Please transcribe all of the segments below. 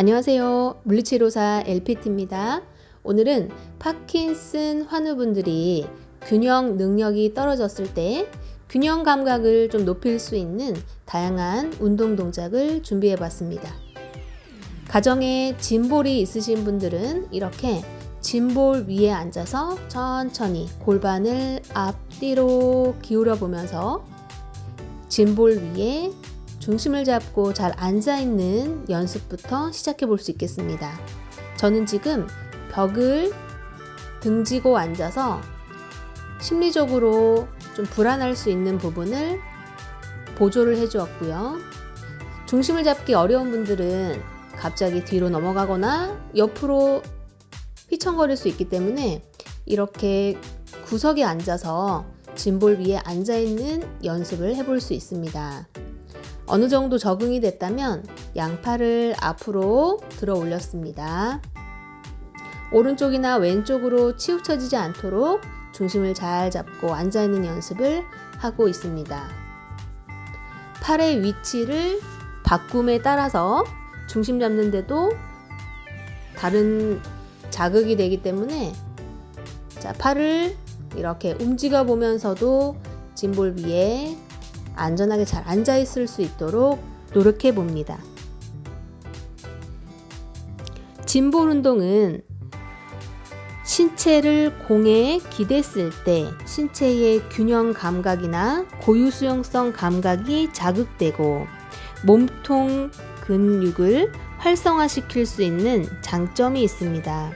안녕하세요. 물리치료사 LPT입니다. 오늘은 파킨슨 환우분들이 균형 능력이 떨어졌을 때 균형 감각을 좀 높일 수 있는 다양한 운동 동작을 준비해 봤습니다. 가정에 짐볼이 있으신 분들은 이렇게 짐볼 위에 앉아서 천천히 골반을 앞뒤로 기울여 보면서 짐볼 위에 중심을 잡고 잘 앉아 있는 연습부터 시작해 볼 수 있겠습니다. 저는 지금 벽을 등지고 앉아서 심리적으로 좀 불안할 수 있는 부분을 보조를 해 주었고요. 중심을 잡기 어려운 분들은 갑자기 뒤로 넘어가거나 옆으로 휘청거릴 수 있기 때문에 이렇게 구석에 앉아서 짐볼 위에 앉아 있는 연습을 해볼 수 있습니다. 어느 정도 적응이 됐다면 양팔을 앞으로 들어 올렸습니다. 오른쪽이나 왼쪽으로 치우쳐지지 않도록 중심을 잘 잡고 앉아 있는 연습을 하고 있습니다. 팔의 위치를 바꿈에 따라서 중심 잡는데도 다른 자극이 되기 때문에 자, 팔을 이렇게 움직여 보면서도 짐볼 위에 안전하게 잘 앉아 있을 수 있도록 노력해 봅니다. 짐볼 운동은 신체를 공에 기댔을 때 신체의 균형 감각이나 고유 수용성 감각이 자극되고 몸통 근육을 활성화시킬 수 있는 장점이 있습니다.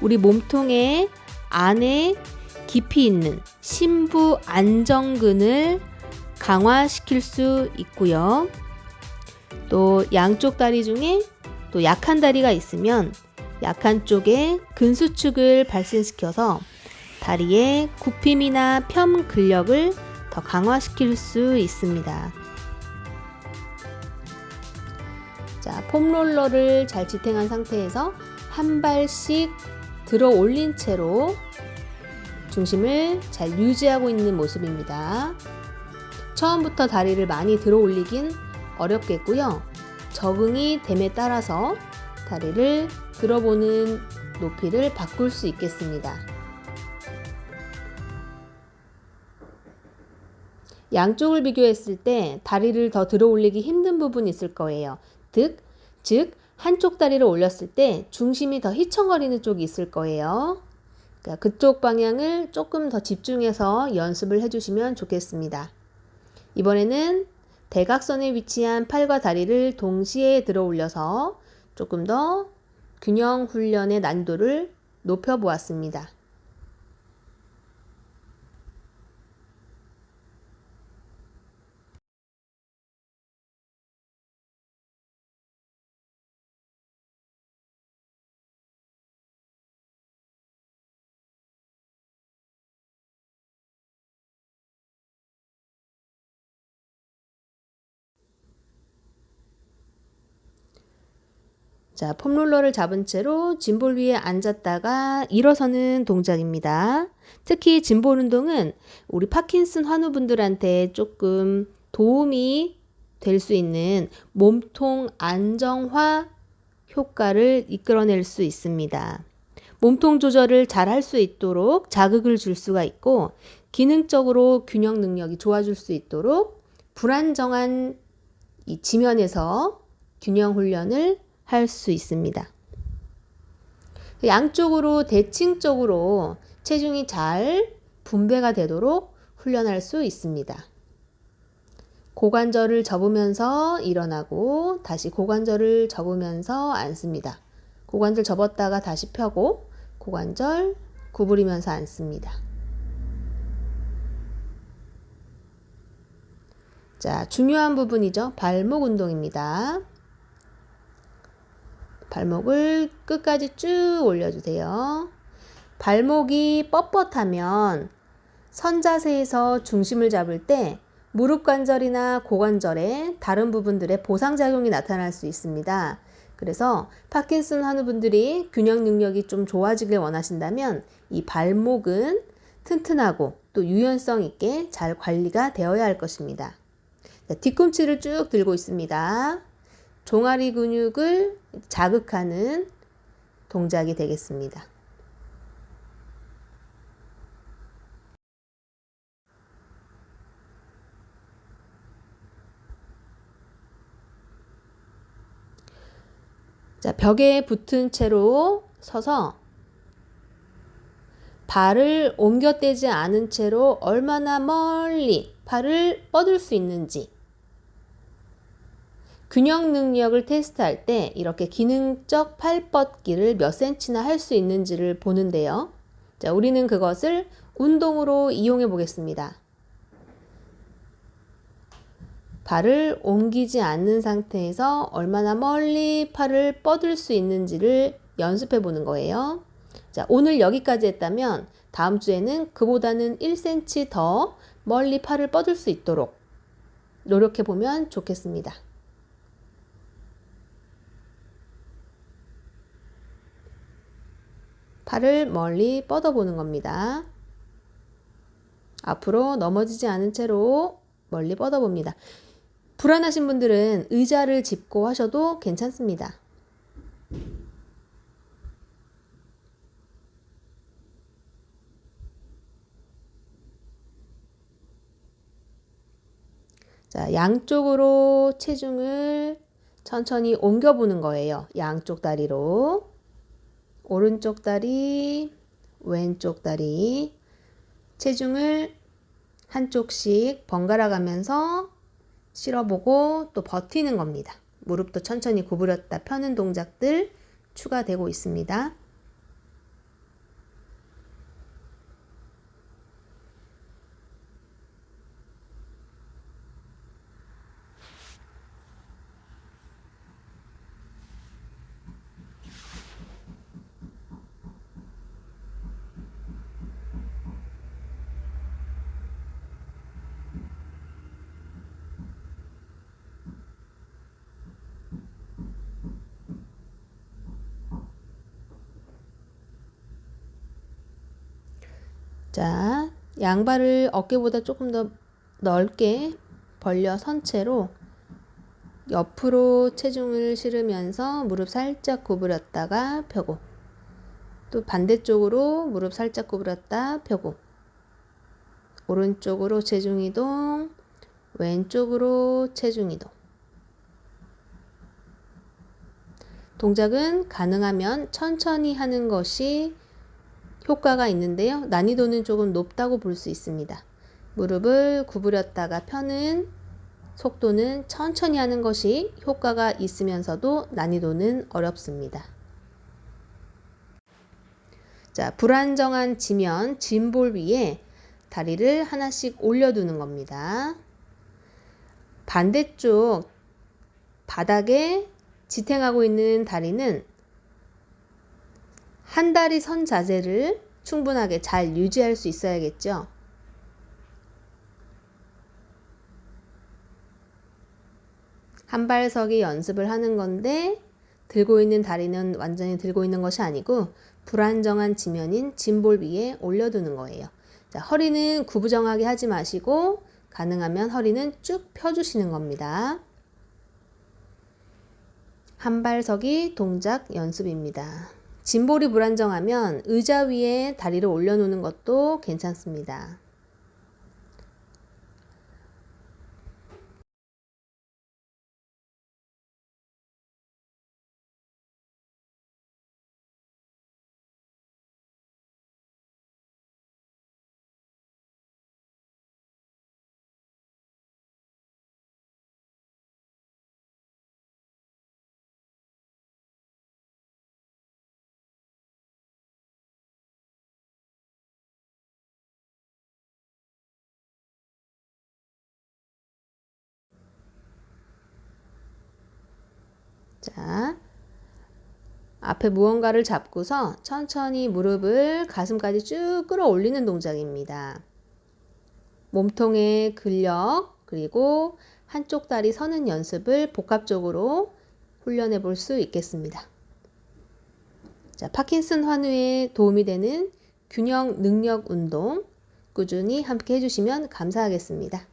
우리 몸통의 안에 깊이 있는 심부 안정근을 강화시킬 수 있고요. 또 양쪽 다리 중에 또 약한 다리가 있으면 약한 쪽에 근수축을 발생시켜서 다리의 굽힘이나 편 근력을 더 강화시킬 수 있습니다. 자, 폼롤러를 잘 지탱한 상태에서 한 발씩 들어 올린 채로 중심을 잘 유지하고 있는 모습입니다. 처음부터 다리를 많이 들어 올리긴 어렵겠고요. 적응이 됨에 따라서 다리를 들어보는 높이를 바꿀 수 있겠습니다. 양쪽을 비교했을 때 다리를 더 들어 올리기 힘든 부분이 있을 거예요. 즉, 즉 한쪽 다리를 올렸을 때 중심이 더 휘청거리는 쪽이 있을 거예요. 그러니까 그쪽 방향을 조금 더 집중해서 연습을 해주시면 좋겠습니다. 이번에는 대각선에 위치한 팔과 다리를 동시에 들어 올려서 조금 더 균형 훈련의 난도를 높여 보았습니다. 자, 폼롤러를 잡은 채로 짐볼 위에 앉았다가 일어서는 동작입니다. 특히 짐볼 운동은 우리 파킨슨 환우분들한테 조금 도움이 될 수 있는 몸통 안정화 효과를 이끌어낼 수 있습니다. 몸통 조절을 잘 할 수 있도록 자극을 줄 수가 있고 기능적으로 균형 능력이 좋아질 수 있도록 불안정한 이 지면에서 균형 훈련을 할 수 있습니다. 양쪽으로 대칭적으로 체중이 잘 분배가 되도록 훈련할 수 있습니다. 고관절을 접으면서 일어나고 다시 고관절을 접으면서 앉습니다. 고관절 접었다가 다시 펴고 고관절 구부리면서 앉습니다. 자, 중요한 부분이죠. 발목 운동입니다. 발목을 끝까지 쭉 올려주세요. 발목이 뻣뻣하면 선자세에서 중심을 잡을 때 무릎 관절이나 고관절의 다른 부분들의 보상작용이 나타날 수 있습니다. 그래서 파킨슨 환우분들이 균형 능력이 좀 좋아지길 원하신다면 이 발목은 튼튼하고 또 유연성 있게 잘 관리가 되어야 할 것입니다. 뒤꿈치를 쭉 들고 있습니다. 종아리 근육을 자극하는 동작이 되겠습니다. 자, 벽에 붙은 채로 서서 발을 옮겨 떼지 않은 채로 얼마나 멀리 팔을 뻗을 수 있는지 균형 능력을 테스트할 때 이렇게 기능적 팔 뻗기를 몇 센치나 할 수 있는지를 보는데요. 자, 우리는 그것을 운동으로 이용해 보겠습니다. 발을 옮기지 않는 상태에서 얼마나 멀리 팔을 뻗을 수 있는지를 연습해 보는 거예요. 자, 오늘 여기까지 했다면 다음 주에는 그보다는 1cm 더 멀리 팔을 뻗을 수 있도록 노력해 보면 좋겠습니다. 팔을 멀리 뻗어 보는 겁니다. 앞으로 넘어지지 않은 채로 멀리 뻗어 봅니다. 불안하신 분들은 의자를 짚고 하셔도 괜찮습니다. 자, 양쪽으로 체중을 천천히 옮겨보는 거예요. 양쪽 다리로. 오른쪽 다리, 왼쪽 다리. 체중을 한쪽씩 번갈아 가면서 실어보고 또 버티는 겁니다. 무릎도 천천히 구부렸다 펴는 동작들 추가되고 있습니다. 자, 양발을 어깨보다 조금 더 넓게 벌려 선 채로 옆으로 체중을 실으면서 무릎 살짝 구부렸다가 펴고 또 반대쪽으로 무릎 살짝 구부렸다 펴고 오른쪽으로 체중 이동 왼쪽으로 체중 이동. 동작은 가능하면 천천히 하는 것이 효과가 있는데요. 난이도는 조금 높다고 볼 수 있습니다. 무릎을 구부렸다가 펴는 속도는 천천히 하는 것이 효과가 있으면서도 난이도는 어렵습니다. 자, 불안정한 지면, 짐볼 위에 다리를 하나씩 올려두는 겁니다. 반대쪽 바닥에 지탱하고 있는 다리는 한 다리 선 자세를 충분하게 잘 유지할 수 있어야겠죠. 한 발석이 연습을 하는 건데 들고 있는 다리는 완전히 들고 있는 것이 아니고 불안정한 지면인 짐볼 위에 올려두는 거예요. 자, 허리는 구부정하게 하지 마시고 가능하면 허리는 쭉 펴주시는 겁니다. 한 발석이 동작 연습입니다. 짐볼이 불안정하면 의자 위에 다리를 올려놓는 것도 괜찮습니다. 자, 앞에 무언가를 잡고서 천천히 무릎을 가슴까지 쭉 끌어올리는 동작입니다. 몸통의 근력, 그리고 한쪽 다리 서는 연습을 복합적으로 훈련해 볼 수 있겠습니다. 자, 파킨슨 환우에 도움이 되는 균형 능력 운동 꾸준히 함께 해주시면 감사하겠습니다.